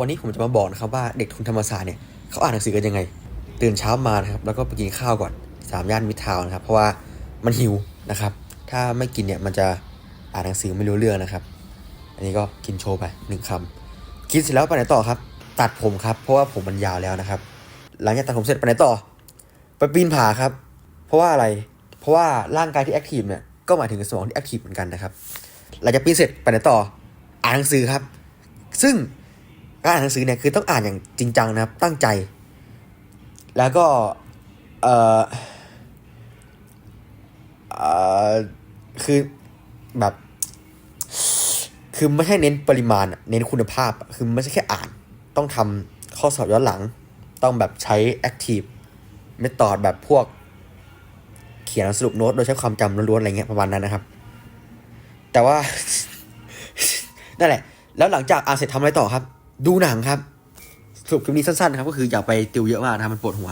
วันนี้ผมจะมาบอกนะครับว่าเด็กทุนธรรมศาสตร์เนี่ยเขาอ่านหนังสือกันยังไง ตื่นเช้ามานะครับแล้วก็ไปกินข้าวก่อนสามย่านมิทาวน์นะครับ เพราะว่ามันหิวนะครับ ถ้าไม่กินเนี่ยมันจะอ่านหนังสือไม่รู้เรื่องนะครับ อันนี้ก็กินโชว์ไปหนึ่งคำกินเสร็จแล้วไปไหนต่อครับ ตัดผมครับ เพราะว่าผมมันยาวแล้วนะครับ หลังจากตัดผมเสร็จไปไหนต่อ ไปปีนผาครับ เพราะว่าอะไร เพราะว่าร่างกายที่แอคทีฟเนี่ยก็หมายถึงสมองที่แอคทีฟเหมือนกันนะครับหลังจากปีนเสร็จไปไหนต่อ อ่านหนังสือครับ ซึ่ง การอ่านหนังสือเนี่ยคือต้องอ่านอย่างจริงจังนะครับตั้งใจ แล้วก็เออเออคือแบบคือไม่ใช่เน้นปริมาณเน้นคุณภาพ คือไม่ใช่แค่อ่าน ต้องทำข้อสอบย้อนหลัง ต้องแบบใช้ active method แบบพวก เขียนสรุปโน้ตโดยใช้ความจำล้วนๆอะไรเงี้ยประมาณนั้นนะครับ แต่ว่า นั่นแหละ แล้วหลังจากอ่านเสร็จทำอะไรต่อครับ ดูหนังครับสรุปคลิปนี้สั้นๆครับก็คืออย่าไปติวเยอะมากนะมันปวดหัว